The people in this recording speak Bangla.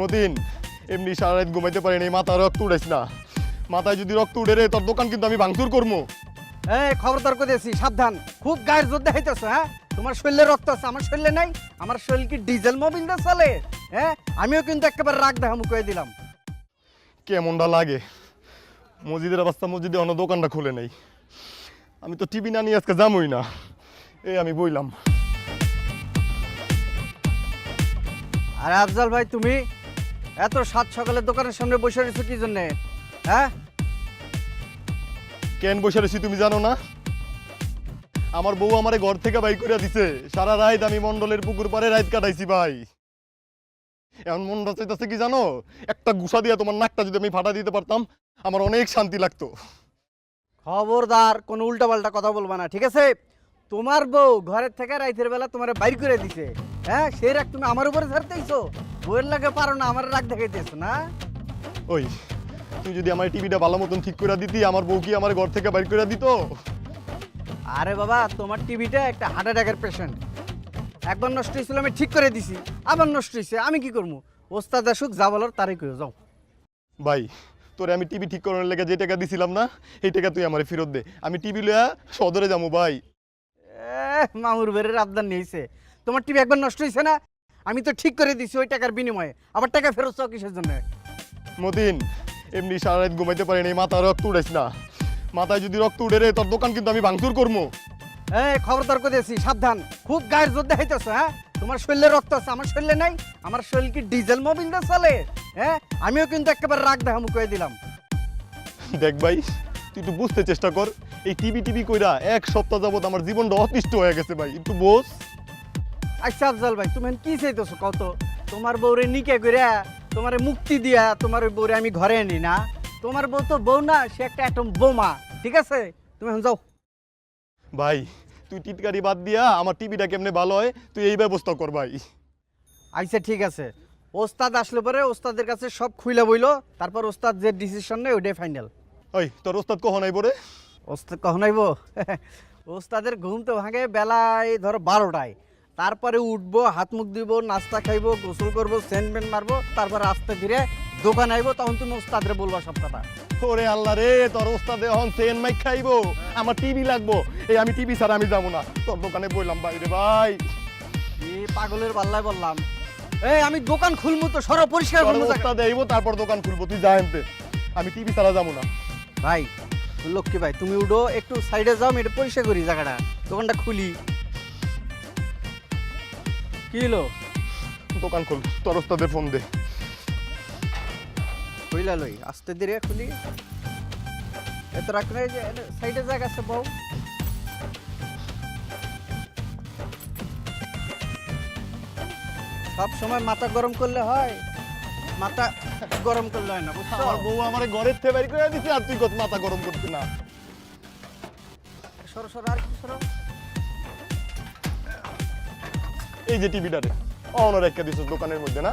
মতিন এমনি সারা রাত ঘুমাইতে পারি নাই মাথা রক্ত উড়াইস না। মাথায় যদি রক্ত উঠে রে তোর দোকান কিন্তু আমি ভাঙচুর করব এই খবরদার করে দিয়েছি সাবধান। খুব গায়ের জোর দেখাইতেছো হ্যাঁ? তোমার শরীরে রক্ত আছে আমার শরীরে নাই? আমার শরীর কি ডিজেল মোবিল দিয়ে চলে? হ্যাঁ আমিও কিন্তু একেবারে রাগ দেখামু কয়ে দিলাম। কেমনটা লাগে? মসজিদের অবস্থা মসজিদে অন্য দোকানটা খুলে নেই। আমি তো টিভি না নিয়ে আজকে যামই না। এই আমি বইলাম। আরে আফজাল ভাই তুমি এত সাত সকালে দোকানের সামনে বসে রয়েছো কি জন্যে? হ্যাঁ? কেন বসে রয়েছি তুমি জানো না? আমার বউ আমারে ঘর থেকে বাইর করে দিছে। সারা রাত আমি মন্ডলের পুকুর পাড়ে রাত কাটাইছি ভাই। এমন মনটা চাইতেছে কি জানো? একটা গুসা দিয়ে তোমার নাকটা যদি আমি ফাটা দিতে পারতাম আমার অনেক শান্তি লাগতো। খবরদার কোনো উল্টাপাল্টা কথা বলবা না ঠিক আছে? তোমার বউ ঘরের থেকে রাইতের বেলা তোমার বাইর করে দিছে। হ্যাঁ সেই রাগ তুমি আমার উপরে ছাড়তেইছো বউয়ের লাগে পারো না আমার রাগ দেখাইতেছো না? ওই তুই যদি আমার টিভিটা ভালো মতন ঠিক করে দিতি আমার বউ কি আমার ঘর থেকে বাইর করে দিত? আরে বাবা তোমার টিভিটা একটা হার্ট অ্যাটাকের পেশেন্ট একবার নষ্ট হয়েছিল আমি ঠিক করে দিছি আবার নষ্ট হয়েছে আমি কি করব? ওস্তাদ আসুক যা বলার তারই করে যাও। ভাই তোরে আমি টিভি ঠিক করানোর লেগে যে টাকা দিছিলাম না এই টাকা তুই আমার ফেরত দে। আমি টিভি লইয়া সদরে যাব ভাই। মামুর বেরের আবদার নিয়েছে। তোমার টিভি একবার নষ্ট হয়েছে না? আমি তো ঠিক করে দিছি ওই টাকার বিনিময়ে। আবার টাকা ফেরত চাও কিসের জন্য? মতিন এমনি সারা রাত ঘুমাইতে পারি নাই মাথা রক্ত উড়াইস না। মাথায় যদি রক্ত উঠে রে তোর দোকান কিন্তু আমি ভাঙচুর করব এই খবরদার করে দিয়েছি? সাবধান। খুব গায়ের জোর দেখাইতেছো হ্যাঁ? তোমার শরীরে রক্ত আছে আমার শরীরে নাই? আমার শরীর কি ডিজেল মোবিল দিয়ে চলে? হ্যাঁ? আমিও কিন্তু একেবারে রাগ দেখামু কয়ে দিলাম। দেখ ভাই তুই একটু বুঝতে চেষ্টা কর এই টিভি টিভি কইরা এক সপ্তাহ যাবত আমার জীবনটা অতিষ্ঠ হয়ে গেছে ভাই একটু বোঝ আচ্ছা আফজাল ভাই তুমি কি চাইতেছো? কত তোমার বউরে নিকে করে তোমার মুক্তি দিয়া তোমার ওই বউরে আমি ঘরে আনি না? তোমার বউ তো বউ না সে একটা একদম বোমা ঠিক আছে? তুমি এখন যাও। ভাই তুই টিটকারি বাদ দিয়া আমার টিভিটা কেমনে ভালো হয় তুই এই ব্যবস্থা কর ভাই। আচ্ছা ঠিক আছে। ওস্তাদ আসলে পরে ওস্তাদের কাছে সব খুইলা বইলো তারপর ওস্তাদ যে ডিসিশন নেই ওইটাই ফাইনাল ওই তোর ওস্তাদ কখন আইব রে? ওস্তাদ কখন আইব? ওস্তাদের ঘুম তো ভাঙে বেলায় ধরো বারোটায়। তারপরে উঠবো হাত মুখ দিব নাস্তা খাইবো গোসল করব সেন্ট বেন্ট মারবো তারপরে আস্তে ধীরে দোকান আইবো তখন তুমি ওস্তাদরে বলবা সব কথা। ওরে আল্লাহ রে তোর ওস্তাদ এখন সেন মাইক খাইবো? আমার টিভি লাগবো? এই আমি টিভি ছাড়া আমি যাব না। তোর দোকানে বললাম ভাই রে ভাই। কি পাগলের পাল্লায় বললাম। এই আমি দোকান খুলবো তো সরো পরিষ্কার করব। আইবো তারপর দোকান খুলবো তুই যা আমি টিভি ছাড়া যাব না। ভাই লক্ষ্মী ভাই তুমি উঠো একটু সাইডে যাও আমি একটু পরিষ্কার করি জায়গাটা। দোকানটা খুলি। কি হলো? দোকান খুল তোর ওস্তাদের ফোন দে। খুইলা লই আস্তে ধীরে খুলি। এত রাখ নাই যে সাইডে জায়গা আছে বউ। সব সময় মাথা গরম করলে হয়। মাথা গরম করলে হয় না বুঝছ? আমার বউ আমার ঘরের থেকে বের করে দিছে আর তুই কত মাথা গরম করতে না। সরো সরো আর সরো? এই যে টিভিটারে অনর একটা দিছিস দোকানের মধ্যে না?